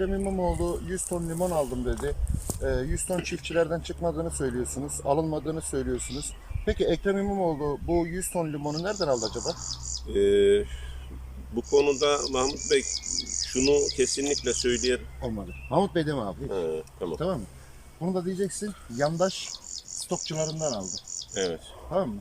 Ekrem İmamoğlu 100 ton limon aldım dedi. Ee, 100 ton çiftçilerden çıkmadığını söylüyorsunuz. Alınmadığını söylüyorsunuz. Peki Ekrem İmamoğlu bu 100 ton limonu nereden aldı acaba? Ee, bu konuda Mahmut Bey şunu kesinlikle söyleyelim. Olmadı. Mahmut Bey deme abi. He, tamam. Tamam mı? Bunu da diyeceksin yandaş stokçularından aldı. Evet. Tamam mı?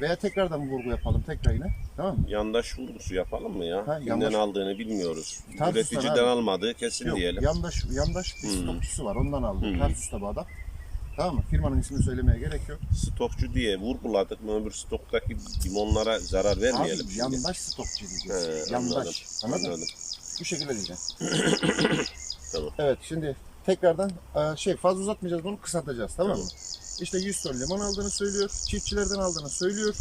Veya tekrardan vurgu yapalım tekrar yine. Tamam mı? Yandaş vurgusu yapalım mı ya? Ha, Kimden yandaş- aldığını bilmiyoruz. Tarsus'tan Üreticiden abi. almadığı kesin Yok, diyelim. yandaş yandaş bir Hmm. stokçusu var. Ondan aldı. Hmm. Tarsus'ta bu adam. Tamam mı? Firmanın ismini söylemeye gerek yok. Stokçu diye vurguladık mı öbür stoktaki limonlara zarar vermeyelim. Abi şimdi. yandaş stokçu diyeceğiz. He, yandaş. Anladın mı? anladım. Bu şekilde diyeceğim. Tamam. Evet şimdi tekrardan e, şey fazla uzatmayacağız bunu kısaltacağız Tamam. mı? İşte 100 ton limon aldığını söylüyor. Çiftçilerden aldığını söylüyor.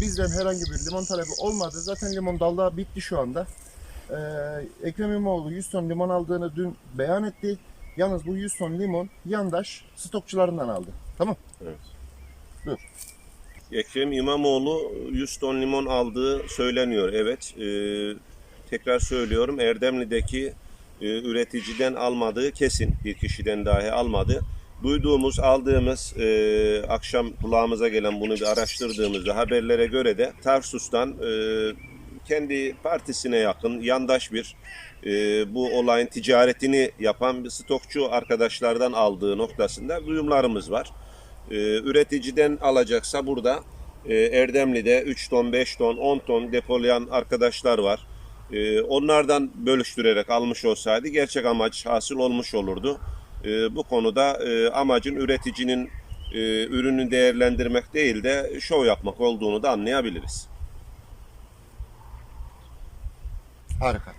Bizden herhangi bir limon talebi olmadı. Zaten limon dalda bitti şu anda. Ee, Ekrem İmamoğlu 100 ton limon aldığını dün beyan etti. Yalnız bu 100 ton limon yandaş stokçularından aldı. Tamam. Evet. Dur. Ekrem İmamoğlu 100 ton limon aldığı söyleniyor. Evet. Ee, tekrar söylüyorum. Erdemli'deki e, üreticiden almadığı kesin. Bir kişiden dahi almadı. Duyduğumuz, aldığımız, e, akşam kulağımıza gelen bunu bir araştırdığımızda haberlere göre de Tarsus'tan e, kendi partisine yakın, yandaş bir e, bu olayın ticaretini yapan bir stokçu arkadaşlardan aldığı noktasında duyumlarımız var. E, üreticiden alacaksa burada e, Erdemli'de 3 ton, 5 ton, 10 ton depolayan arkadaşlar var. E, onlardan bölüştürerek almış olsaydı gerçek amaç hasıl olmuş olurdu. E, bu konuda e, amacın üreticinin e, ürünü değerlendirmek değil de şov yapmak olduğunu da anlayabiliriz. Harika.